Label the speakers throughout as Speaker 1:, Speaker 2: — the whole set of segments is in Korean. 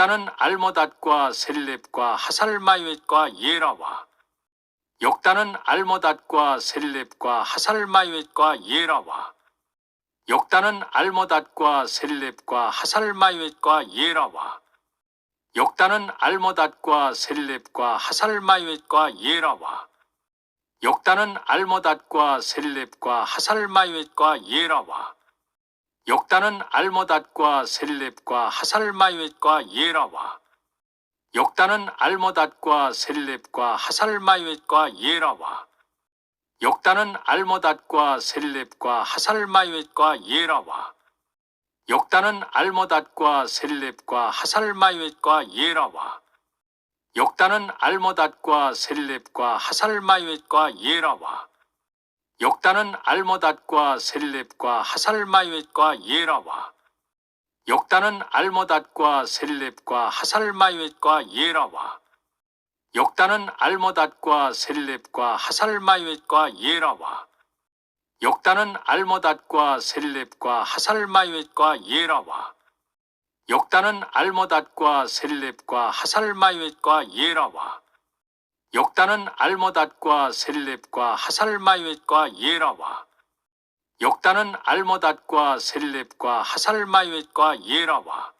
Speaker 1: 역단은 알모닷과 셀렙과 하살마이웻과 예라와 역단은 알모닷과 셀렙과 하살마이웻과 예라와 역단은 알모닷과 셀렙과 하살마이웻과 예라와 역단은 알모닷과 셀렙과 하살마이웻과 예라와 역단은 알모닷과 셀렙과 하살마이웻과 예라와 역단은 알모닷과 셀렙과 하살마이웻과 예라와 역단은 알모닷과 셀렙과 하살마이웻과 예라와 역단은 알모닷과 셀렙과 하살마이웻과 예라와 역단은 알모닷과 셀렙과 하살마이웻과 예라와 역단은 알모닷과 셀렙과 하살마이웻과 예라와 역단은 알모닷과 셀렙과 하살마이웻과 예라와 역단은 알모닷과 셀렙과 하살마이웻과 예라와 역단은 알모닷과 셀렙과 하살마이웻과 예라와 역단은 알모닷과 셀렙과 하살마이웻과 예라와 역단은 알모닷과 셀렙과 하살마이웻과 예라와 역단은 알모닷과 셀렙과 하살마이웻과 예라와 역단은 알모닷과 셀렙과 하살마이웻과 예라와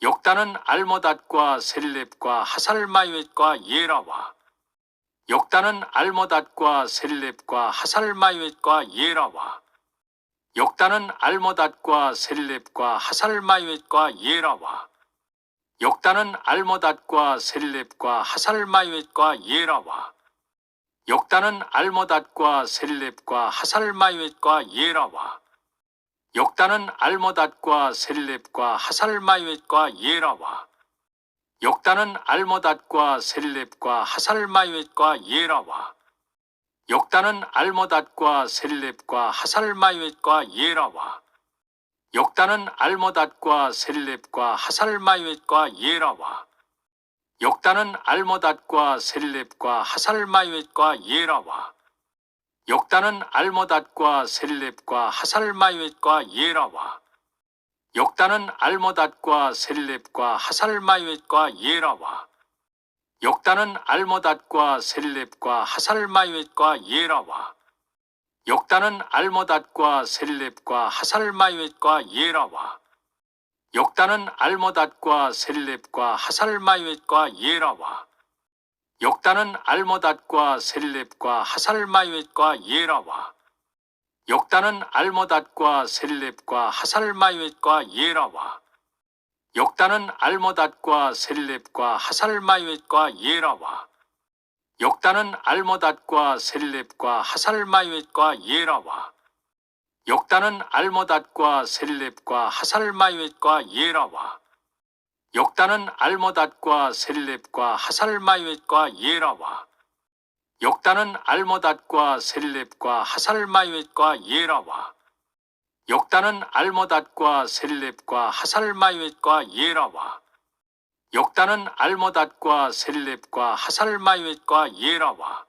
Speaker 1: 역단은 알모닷과 셀렙과 하살마이웻과 예라와 역단은 알모닷과 셀렙과 하살마이웻과 예라와 역단은 알모닷과 셀렙과 하살마이웻과 예라와 역단은 알모닷과 셀렙과 하살마이웻과 예라와 역단은 알모닷과 셀렙과 하살마이웻과 예라와 역단은 알모닷과 셀렙과 하살마이웻과 예라와 역단은 알모닷과 셀렙과 하살마이웻과 예라와 역단은 알모닷과 셀렙과 하살마이웻과 예라와 역단은 알모닷과 셀렙과 하살마이웻과 예라와 역단은 알모닷과 셀렙과 하살마이웻과 예라와 역단은 알모닷과 셀렙과 하살마이웻과 예라와 역단은 알모닷과 셀렙과 하살마이웻과 예라와 역단은 알모닷과 셀렙과 하살마이웻과 예라와 역단은 알모닷과 셀렙과 하살마이웻과 예라와 역단은 알모닷과 셀렙과 하살마이웻과 예라와 역단은 알모닷과 셀렙과 하살마이웻과 예라와 역단은 알모닷과 셀렙과 하살마이웻과 예라와 역단은 알모닷과 셀렙과 하살마이웻과 예라와 역단은 알모닷과 셀렙과 하살마이웻과 예라와 역단은 알모닷과 셀렙과 하살마이웻과 예라와 역단은 알모닷과 셀렙과 하살마이웻과 예라와 역단은 알모닷과 셀렙과 하살마이웻과 예라와 역단은 알모닷과 셀렙과 하살마이웻과 예라와 역단은 알모닷과 셀렙과 하살마이웻과 예라와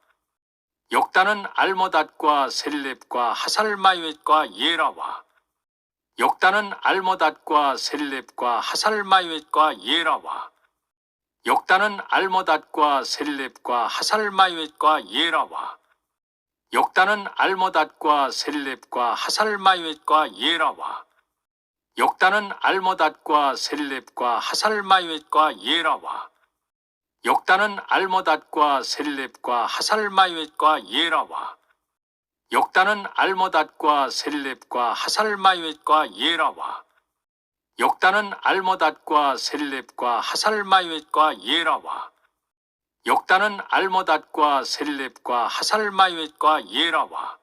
Speaker 1: 역단은 알모닷과 셀렙과 하살마이웻과 예라와 역단은 알모닷과 셀렙과 하살마이웻과 예라와 역단은 알모닷과 셀렙과 하살마이웻과 예라와 역단은 알모닷과 셀렙과 하살마이웻과 예라와 역단은 알모닷과 셀렙과 하살마이웻과 예라와 역단은 알모닷과 셀렙과 하살마이웻과 예라와 역단은 알모닷과 셀렙과 하살마이웻과 예라와 역단은 알모닷과 셀렙과 하살마이웻과 예라와 역단은 알모닷과 셀렙과 하살마이웻과 예라와